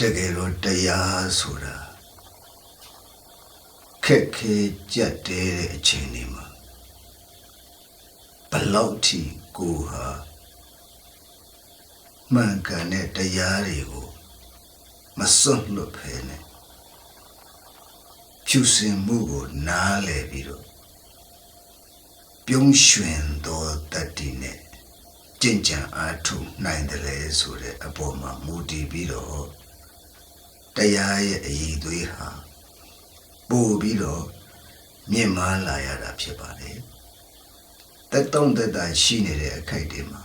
တကယ်တော့တရားဆိုတာခက်ခဲကြက်တဲတဲ့အချိန်တွေမှာဘလောက်ထိကိုဟာမှန်ကန်တဲ့တရားတွေကိုမစွန့်လွတ်ဖဲနဲ့ဖြူစင်မှုကိုနားလည်ပြီးတော့ပြုံးရွှင်သောတတ္တိနဲ့ကြင်ကြံအားထုတ်နိုင်တယ်လေဆိုတဲ့အပေါ်မှာမူတည်ပြီးတော့ တရားရဲ့အည်သွေးဟာပို့ပြီးတော့မြင့်မားလာရတာဖြစ်ပါတယ်တက်တုံးတက်တာရှိနေတဲ့အခိုက်တွေမှာ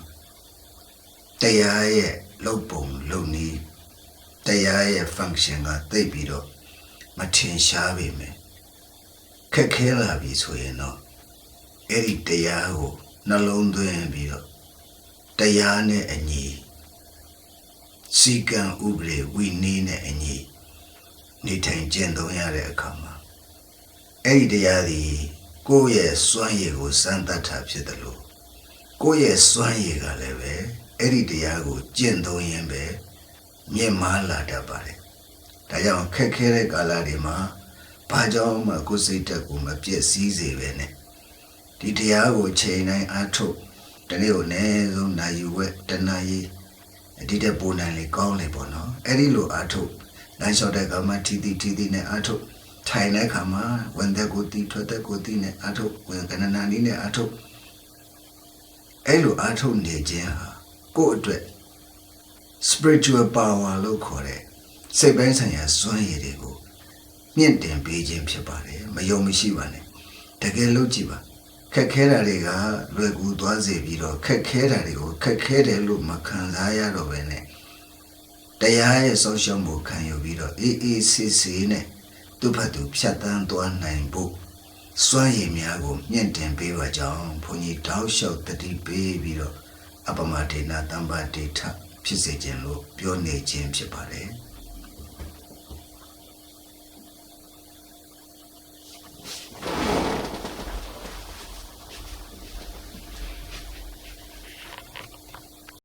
တရားရဲ့လုံပုံလုံနည်းတရားရဲ့ function ကသိပ်ပြီးတော့မထင်ရှားပေမဲ့ခက်ခဲလာပြီဆိုရင်တော့အဲ့ဒီတရားကိုနှလုံးသွင်းပြီးတော့တရားနဲ့အညီ စီကံဥပဒေဝိနည်းနဲ့အညီနေထိုင်ကျင့်သုံးရတဲ့အခါမှာအဲ့ဒီတရားဒီကိုယ့်ရဲ့စွမ်းရည်ကိုစမ်းသပ်တာဖြစ်တယ်လို့ကိုယ့်ရဲ့စွမ်းရည်ကလည်းပဲအဲ့ဒီတရားကိုကျင့်သုံးရင်ပဲမြင့်မားလာတတ်ပါတယ်ဒါကြောင့်ခက်ခဲတဲ့ကာလတွေမှာဘာကြောင့်မှကိုယ်စိတ်တက်ကိုမပြည့်စည်စေပဲနဲ့ဒီတရားကိုချိန်တိုင်းအားထုတ်တနေ့ကိုအနည်းဆုံးနိုင်ယူဝက်တနာရီ ဒီတဲ့ပုံနိုင်လေကောင်းလေပေါ့နော်အဲ့ဒီလိုအားထုတ်လမ်းလျှောက်တဲ့ကမှထီတီထီတီနဲ့အားထုတ်ထိုင်တဲ့ခါမှာဝင်တဲ့ကိုတီထွက်တဲ့ကိုတီနဲ့အားထုတ်ဝင်ကနနာနီးနဲ့အားထုတ်အဲ့လိုအားထုတ်နေခြင်းဟာကိုယ့်အတွက် spiritual power လို့ခေါ်တဲ့စိတ်ပိုင်းဆိုင်ရာစွမ်းရည်တွေကိုမြင့်တင်ပေးခြင်းဖြစ်ပါတယ်မယုံမရှိပါနဲ့တကယ်လို့ကြည့်ပါ ခက်ခဲတာတွေကလွယ်ကူသွားစေပြီးတော့ခက်ခဲတာတွေကိုခက်ခဲတယ်လို့မခံစားရတော့ဘဲနဲ့တရားရဲ့ဆုံးရှုံးမှုခံယူပြီးတော့အေးအေးဆေးဆေးနဲ့သူ့ဘက်သူဖြတ်တန်းသွားနိုင်ဖို့စွမ်းရည်များကိုမြင့်တင်ပေးပါကြောင်းဘုန်းကြီးတောက်လျှောက်တတိပေးပြီးတော့အပမဒေနာတမ္ပါဒေထဖြစ်စေခြင်းလို့ပြောနေခြင်းဖြစ်ပါတယ်